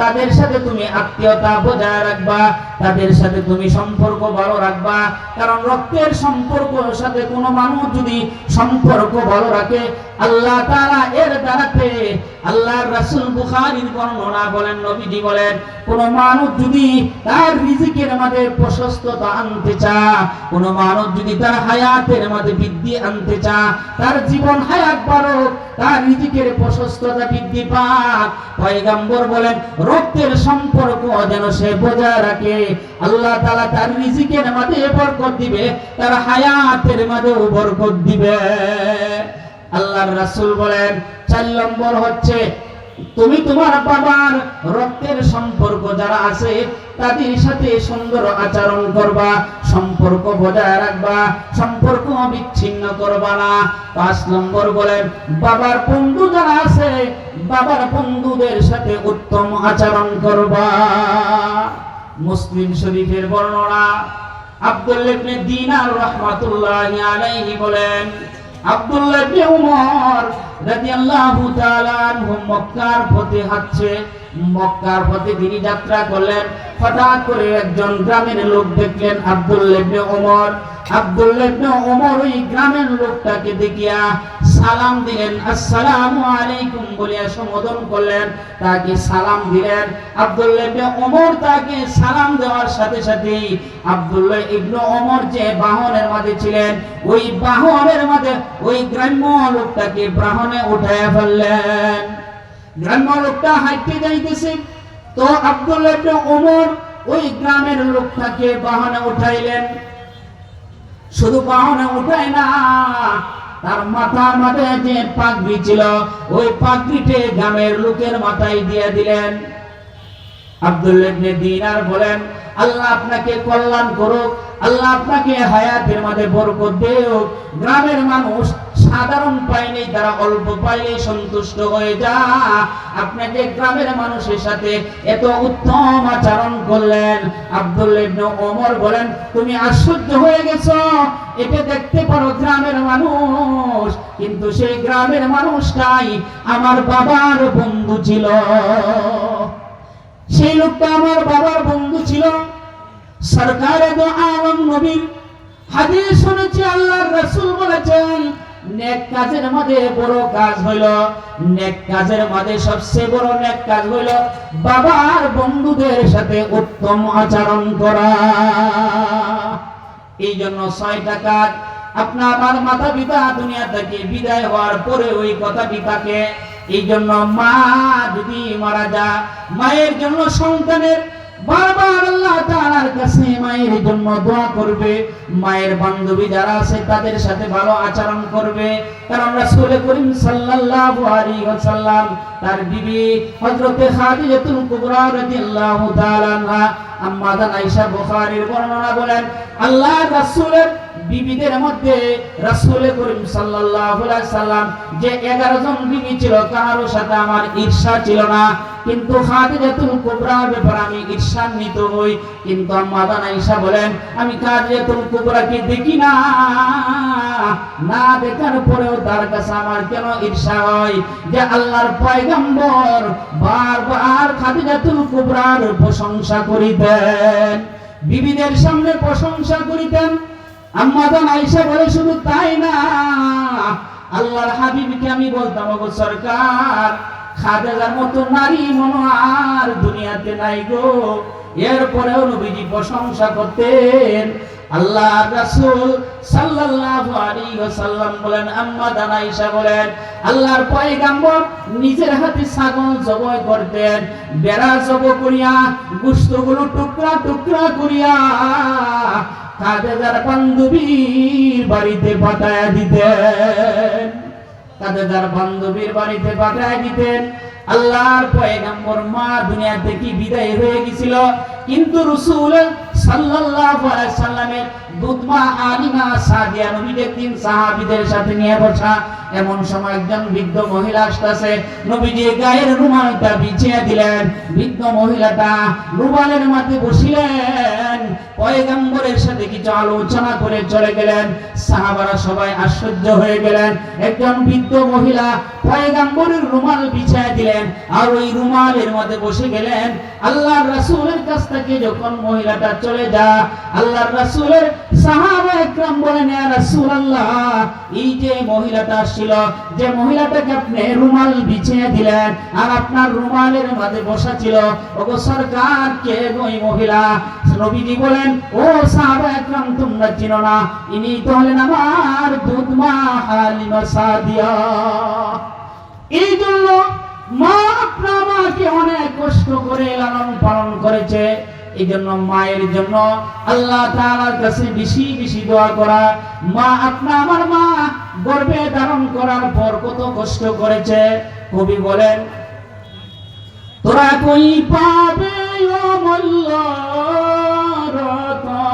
তাদের সাথে তুমি আত্মীয়তা বজায় রাখবা, তাদের সাথে তুমি সম্পর্ক ভালো রাখবা। কারণ রক্তের সম্পর্কের সাথে কোনো মানুষ যদি সম্পর্ক ভালো রাখে, আল্লাহ তাআলা এর দ্বারাতে আল্লাহর রাসূল বুখারীর বর্ণনা বলেন, নবীজি বলেন, কোন মানুষ যদি তার রিজিকের মাঝে প্রশস্ততা আনতে চা কোন মানুষ যদি তার হায়াতের মাঝে বৃদ্ধি আনতে চা তার জীবন হায়াত বাড়ুক, তার রিজিকের প্রশস্ততা বৃদ্ধি পাক। পয়গাম্বর বলেন রক্তের সম্পর্ক যেন সে বজায় রাখে। আল্লাহ তালা তার রিজিকের মাঝে বরকত দিবে, তার হায়াতের মাঝেও বরকত দিবে। আল্লাহর রাসুল বলেন, চার নম্বর হচ্ছে, তুমি তোমার বাবার রক্তের সম্পর্ক যারা আছে তাদের সাথে সুন্দর আচরণ করবা, সম্পর্ক বজায় রাখবা, সম্পর্ক বিচ্ছিন্ন করবা না। পাঁচ নম্বর বলেন, বাবার বন্ধু যারা আছে, বাবার বন্ধুদের সাথে উত্তম আচরণ করবা। মুসলিম শরীফের বর্ণনা আব্দুল্লাহ ইবনে দিনার রাহমাতুল্লাহি আলাইহি বলেন আব্দুল্লাহ উমর রাদিয়াল্লাহু তাআলা আনহু মক্কার মক্কার পথে তিনি যাত্রা করলেন। হঠাৎ করে একজন গ্রামের লোক দেখলেন আব্দুল্লাহ ইবনে ওমর। আব্দুল্লাহ ইবনে ওমর ওই গ্রামের লোকটাকে দেখিয়া সালাম দিলেন। আসসালামু আলাইকুম বলিয়া সম্বোধন করলেন। তাকে সালাম দিলেন। আব্দুল্লাহ ইবনে ওমর তাকে সালাম দেওয়ার সাথে সাথে আব্দুল্লাহ ইবনে ওমর যে বাহনের মাঝে ছিলেন, ওই বাহনের মাঝে ওই গ্রাম্য লোকটাকে বাহনে উঠাইয়া ফেললেন। গ্রাম্য লোকটা যাইতেছে তো ওমর ওই গ্রামের লোকটাকে উঠাইলেন। শুধু বাহনে উঠায় না, তার মাথায় যে পাগড়ি ছিল, ওই পাগড়িতে গ্রামের লোকের মাথায় দিয়ে দিলেন। আব্দুল্লাহ ইবনে দিনার বলেন, আল্লাহ আপনাকে কল্যাণ করুক, আল্লাহ আপনাকে হায়াতের মাঝে বরকত দেউক গ্রামের মানুষ সাধারণ পাইলে তারা অল্প পাইলে সন্তুষ্ট হয়ে যা। আপনাকে গ্রামের মানুষের সাথে এত উত্তম আচরণ করলেন। আব্দুল্লাহ ইবনে ওমর বলেন, তুমি আশ্চর্য হয়ে গেছো। এটা দেখতে পারো গ্রামের মানুষ। কিন্তু সেই গ্রামের মানুষটাই আমার বাবার বন্ধু ছিল। সেই লোকটা আমার বাবার বন্ধু ছিল। সরকারে দো আলম নবীর হাদিস শুনেছি, আল্লাহর রাসূল বলেছেন নেক কাজের মধ্যে বড় কাজ হইল। নেক কাজের মধ্যে সবচেয়ে বড় নেক কাজ হইল বাবার বন্ধুদের সাথে উত্তম আচরণ করা। এই জন্য ছয়টা কাজ আপনার মাতা পিতা দুনিয়া থেকে বিদায় হওয়ার পরে ওই কথাটি থাকে এই জন্য মা যদি মারা যা মায়ের জন্য সন্তানের বারবার আল্লাহ তাআলার কাছে মায়ের জন্য দোয়া করবে। মায়ের বান্ধবী যারা আছে, তাদের সাথে ভালো আচরণ করবে। কারণ রাসূল করিম সাল্লাল্লাহু আলাইহি ওয়াসাল্লাম, তার বিবি হযরতে খাদিজাতুল কুবরা রাদিয়াল্লাহু তাআলা আম্মা জান আয়েশা বুখারীর বর্ণনা বলেন, আল্লাহ রাসূলের বিবিদের মধ্যে রাসূল করিম সাল্লাল্লাহু আলাইহি সাল্লাম যে 11 জন বিবি ছিল, কারও সাথে আমার ঈর্ষা ছিল না। কিন্তু খাদিজাতুল কুবরার ব্যাপারে আমি ঈর্ষান্বিত হই। কিন্তু আম্মা আয়েশা বলেন, আমি খাদিজাতুল কুবরাকে দেখি না। না দেখার পরেও তার কাছে আমার কেন ঈর্ষা হয়? যে আল্লাহর পয়গম্বর বারবার খাদিজাতুল কুবরার প্রশংসা করিতেন। বিবিদের সামনে প্রশংসা করিতেন। আম্মাদান আয়েশা বলে, শুধু তাই না, আল্লাহর হাবিবকে আমি বলতাম সরকার, খাদেজার মতো নারী আর দুনিয়াতে নাই গো। এরপরেও নবীজি প্রশংসা করতেন। আল্লাহ রাসূল সাল্লাল্লাহু আলাইহি ওয়াসাল্লাম বলেন, আম্মা দান আয়েশা বলেন, আল্লাহর পয়গাম্বর নিজের হাতে ছাগল জবাই করতেন, বেড়া জব করিয়া গোশতগুলো টুকরা টুকরা করিয়া কাদের বান্ধবীর বাড়িতে পাঠায় দিতেন কাদের বান্ধবীর বাড়িতে পাঠায় দিতেন, আল্লাহর পয়গম্বর মা দুনিয়া থেকে বিদায় হয়ে গেছিল। কিন্তু রসুল সাল্লাল্লাহু আলাইহি সাল্লামের দুধমা আলিমা সাদিয়া নবী একদিন সাহাবীদের সাথে নিয়ে বসা, এমন সময় একজন বৃদ্ধ মহিলা আসতেছে। নবীজি গায়ের রুমালটা বিছিয়ে দিলেন। বৃদ্ধ মহিলাটা রুমালের মধ্যে বসিলেন। পয়গম্বরের সাথে কিছু আলোচনা করে চলে গেলেন। সাহাবারা সবাই আশ্চর্য হয়ে গেলেন। একজন বৃদ্ধ মহিলা রুমাল বিছায় দিলেন আর ওই রুমালের মধ্যে বসে গেলেন। আল্লাহর রাসূলের কাছ থেকে যখন মহিলাটা চলে যা আল্লাহর রাসূলের সাহাবা একরাম বলেন, ইয়া রাসূলুল্লাহ, এই যে মহিলাটা যে মহিলাটাকে আপনি রুমাল বিছিয়ে দিলেন আর আপনার রুমালের বসা ছিল, ওগো সরকার কে গো মহিলা? নবীজি বলেন, ও সাহাবা একরাম, তোমরা চিনো না। ইনি তো হলেন আমার দুধ মা হালিমা সাদিয়া। এই জন্য মা আপনার আমাকে অনেক কষ্ট করে লালন পালন করেছে। এই জন্য মায়ের জন্য আল্লাহ কাছে বেশি বেশি দোয়া করা। মা আমার মা ধারণ করার পর কত কষ্ট করেছে। কবি বলেন, তোরা কই পাবে, ও মল্ল? রতন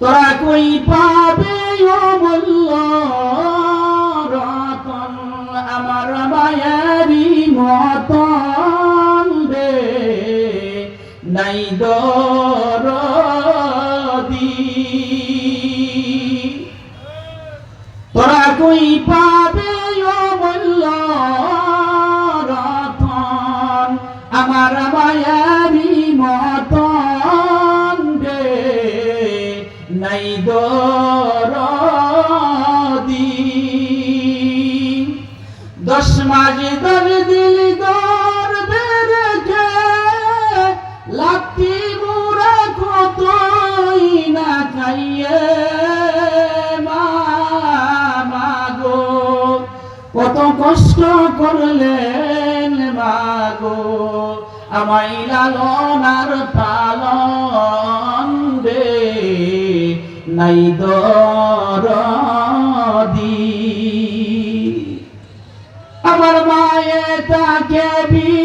তোরা কই পাবে ও মল্ল রতন আমার মায়ারি মতন রে। নাই দরদি। তোরা কই পাবে কষ্ট করলেন মাগো আমায় লালন আর পালন দে নাই দরদি। আমার মায়ে তাকে বিজন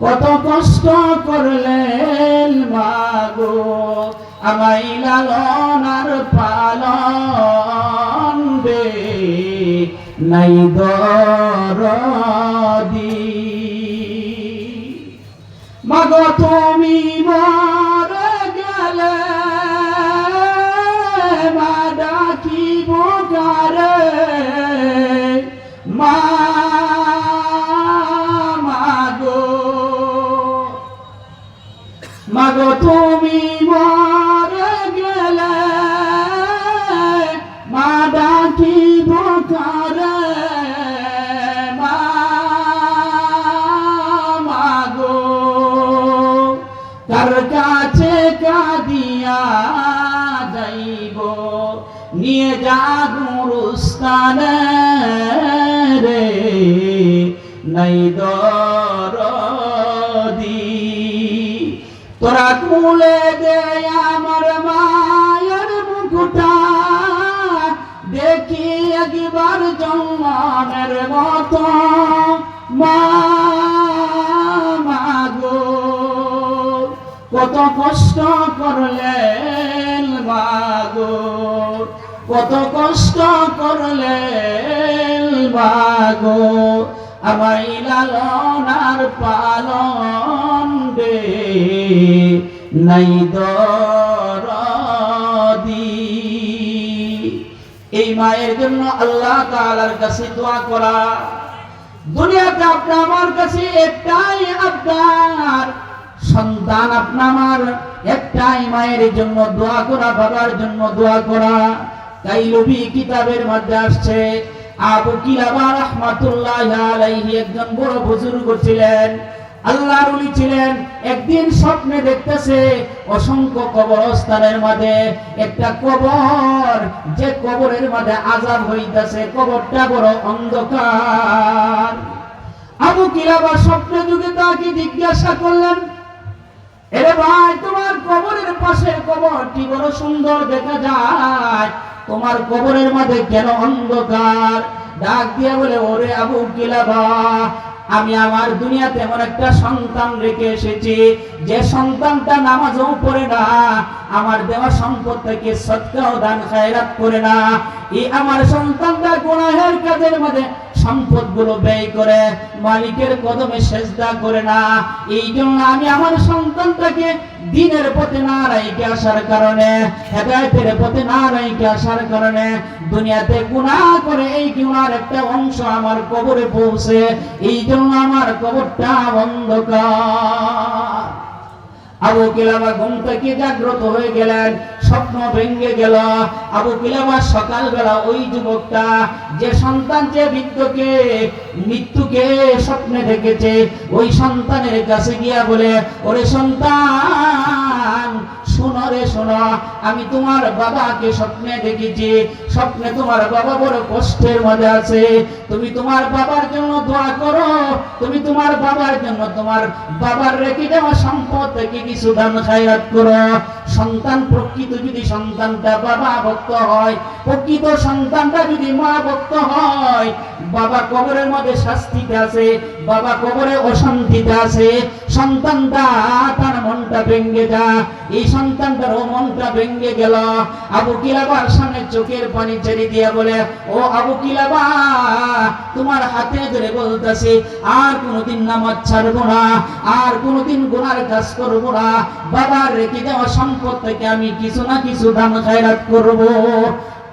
কত কষ্ট করলেন মাগো আমাই লালন আর পালন দে নাই দরদি। মাগো, তুমি মরে গেলে মা ডাকিব কারে মা তুমি মরে গেলে মা ডাকিব কারে মা, মাগো কার কাছে কাদিয়া যাইব। নিয়ে যা গুরুস্থানে রে, নাই দরদি তোরা কুলে দে আমার মায়ের মুকুটা। দেখি একবার জন্মের মতো। মা কত কষ্ট করলেন মাগো কত কষ্ট করলেন মাগো আমায় লালন আর পালন দে নাই দরদি। এই মায়ের জন্য আল্লাহ তাআলার কাছে দোয়া করা। দুনিয়াতে আপনি আমার কাছে একটাই আবদার। সন্তান আপনা আমার একটাই মায়ের জন্য দোয়া করা, বাবার জন্য দোয়া করা। কাইলবি কিতাবের মধ্যে আসছে, আবু কিলাবা রাহমাতুল্লাহ আলাইহি একজন বড় বুজুর্গ ছিলেন। আল্লাহর ওলি ছিলেন, একদিন স্বপ্নে দেখতেছে অসংখ্য কবরস্থানের মাঝে, একটা কবর, যে কবরের মাঝে আজাব হইতাছে, কবরটা বড় অন্ধকার। আবু কিলাবা স্বপ্নে যুগে তাকে জিজ্ঞাসা করলেন, এরে ভাই, তোমার কবরের পাশে কবরটি বড় সুন্দর দেখা যায়, তোমার কবরের মাঝে কেন অন্ধকার? ডাক দিয়া বলে, ওরে আবু কিলাবা আমি আমার দুনিয়াতে এমন একটা সন্তান রেখে এসেছি, যে সন্তানটা নামাজও পড়ে না, আমার দেওয়া সম্পদ থেকে সৎকাও দান, খায়রাত করে না। এই আমার সন্তানটা গুনাহের কাজের মধ্যে সম্পদগুলো ব্যয় করে, মালিকের কদমে সেজদা করে না। এই জন্য আমি আমার সন্তানটাকে দিনের পথে না রাইকে আসার কারণে, হেদায়তের পথে না রাইকে আসার কারণে দুনিয়াতে গুনাহ করে এই গুনার একটা অংশ আমার কবরে পৌঁছে। এই জন্য আমার কবরটা অন্ধকার। আবু কিলাবা ঘুম থেকে জাগ্রত হয়ে গেলেন, স্বপ্ন ভেঙে গেল। আবু কিলাবা সকালবেলা ওই যুবকটা, যে সন্তান, যে বৃদ্ধকে, মৃত্যুকে স্বপ্নে দেখেছে, ওই সন্তানের কাছে গিয়া বলে, ওরে সন্তান শোনো রে, শোনো। আমি তোমার বাবাকে স্বপ্নে দেখেছি। স্বপ্নে তোমার বাবা বড় কষ্টের মধ্যে আছে। তুমি তোমার বাবার জন্য দোয়া করো। তুমি তোমার বাবার জন্য তোমার বাবার রেখে দেওয়া সম্পদ থেকে কিছু দান খায়রাত করো। সন্তান প্রকৃত যদি সন্তানটা বাবা ভক্ত হয়, প্রকৃত সন্তানটা যদি মা ভক্ত হয়, বাবা কবরের মধ্যে শাস্তিতে আছে। বাবা কবরে অশান্তিতে আছে, সন্তানটা তার মনটা ভেঙ্গে যা। এই সন্তানটার ও মনটা ভেঙ্গে গেল। আবু কিলাবার সামনে চোখের পানি ছেড়ে দিয়া বলে, ও আবু কিলাবা, তোমার হাতে ধরে বলতেছি, আর কোনোদিন নামাজ ছাড়বো না, আর কোনোদিন গুনার কাজ করব না। বাবার রেখে দেওয়া সম্পদ থেকে আমি কিছু না কিছু দান খায়রাত করব।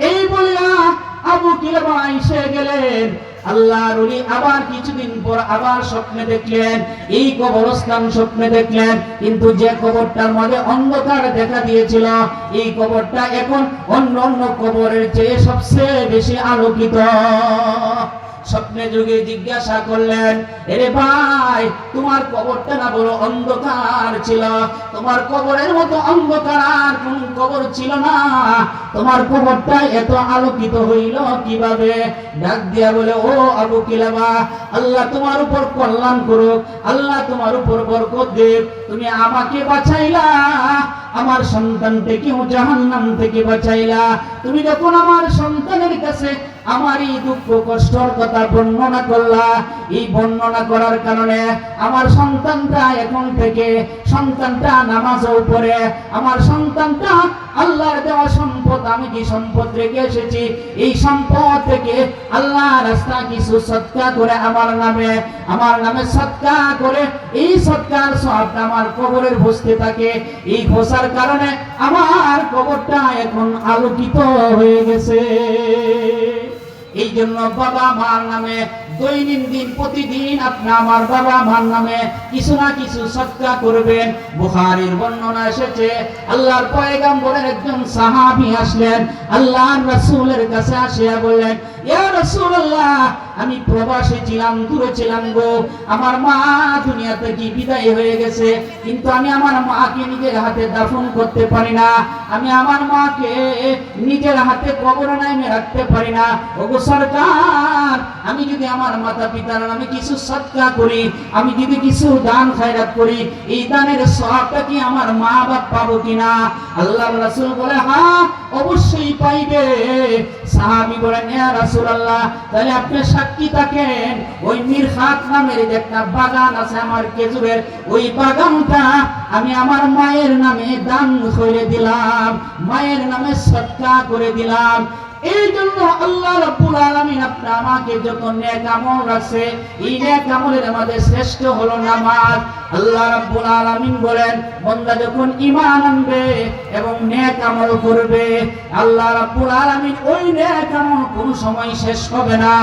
এই বলিয়া আবু কিলাবা এসে গেলেন। আল্লাহর ওলি আবার কিছুদিন পর আবার স্বপ্নে দেখলেন, এই কবরস্থান স্বপ্নে দেখলেন, কিন্তু যে কবরটার মধ্যে অন্ধকার দেখা দিয়েছিল, এই কবরটা এখন অন্য অন্য কবরের চেয়ে সবচেয়ে বেশি আলোকিত। স্বপ্নে যুগে জিজ্ঞাসা করলেন, এরে ভাই, তোমার কবরটা না বড় অন্ধকার ছিল? তোমার কবরের মতো অন্ধকার আর কোন কবর ছিল না? তোমার কবরটা এত আলোকিত হইল কীভাবে? ডাক দিয়া বলে, ও আবু কিলাবা, আল্লাহ তোমার উপর কল্যাণ করুক, আল্লাহ তোমার উপর বরকত দেব তুমি আমাকে বাঁচাইলা আমার সন্তানটাকেও জাহান্নাম থেকে বাঁচাইলা তুমি যখন আমার সন্তানের কাছে আমার এই দুঃখ, কষ্টর কথা বর্ণনা করলা। এই বর্ণনা করার কারণে আমার সন্তানটা এখন থেকে, সন্তানটা নামাজও পড়ে আমার সন্তানটা আল্লাহর দেওয়া সম্পদ, আমি যে সম্পদ রেখে এসেছি? এই সম্পদ থেকে আল্লাহ রাস্তা কিছু সৎকা করে আমার নামে আমার নামে সৎকা করে, এই সৎকার সবটা আমার কবরের বসতে থাকে। এই ঘোষার কারণে আমার কবরটা এখন আলোকিত হয়ে গেছে। এই জন্য বাবা মার নামে দৈনন্দিন প্রতিদিন আপনি আমার বাবা মার নামে কিছু না কিছু সৎকা করবেন। বুখারীর বর্ণনা এসেছে, আল্লাহর পয়গাম্বরের একজন সাহাবি আসলেন আল্লাহর রাসূলের কাছে আসিয়া বললেন, ইয়া রাসূলুল্লাহ, আমি প্রবাসে ছিলাম, দূরে ছিলাম গো। আমার মা দুনিয়া থেকে বিদায় হয়ে গেছে? কিন্তু আমি আমার মাকে নিজের হাতে দাফন করতে পারি না। আমি আমার মাকে নিজের হাতে কবরে নামে রাখতে পারি না। ওগো সরকার, আমি যদি আমার মাতা পিতার নামে কিছু সৎকা করি, আমি যদি কিছু দান খায়রাত করি, এই দানের সবটা কি আমার মা বাপ পাবো কিনা? আল্লাহ রাসূল বলে হ্যাঁ অবশ্যই পাইবে। সাহাবি বলেন, ইয়া রাসূলুল্লাহ, তাহলে আপনি সাক্ষী থাকেন। ওই মিরহাত নামের একটা বাগান আছে আমার খেজুরের, ওই বাগানটা আমি আমার মায়ের নামে দান করে দিলাম। মায়ের নামে সৎকা করে দিলাম। এই জন্য আল্লাহ রাব্বুল আলামিন আমাকে যত নেক আমল এই নেক আমলের শ্রেষ্ঠ হলো নামাজ। আল্লাহ রাব্বুল আলামিন বলেন, বান্দা যখন ঈমান আনবে এবং নেক আমল করবে, আল্লাহ রাব্বুল আলামিন ওই নেক আমল কোন সময় শেষ হবে না।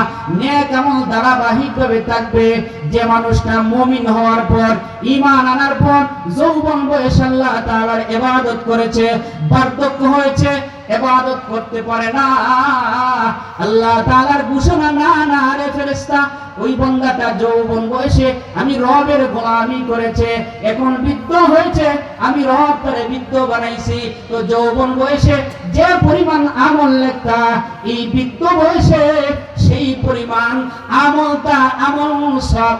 নেক আমল ধারাবাহিকভাবে থাকবে। যে মানুষটা মুমিন হওয়ার পর, ঈমান আনার পর যৌবন বয়সে আল্লাহ তাআলার ইবাদত করেছে, বার্ধক্য হয়েছে এবাদত করতে পারে না। আল্লাহ তাআলার ঘোষণা না না রে ফেরেশতা ওই বন্দাটা যৌবন বয়সে আমি রবের গোলামি করেছে, এখন বৃদ্ধ হয়েছে, আমি রব তারে বৃদ্ধ বানাইছি। তো যৌবন বয়সে যে পরিমাণ আমল লেখা এই বৃদ্ধ বয়সে সেই পরিমাণ আমলটা আমল সব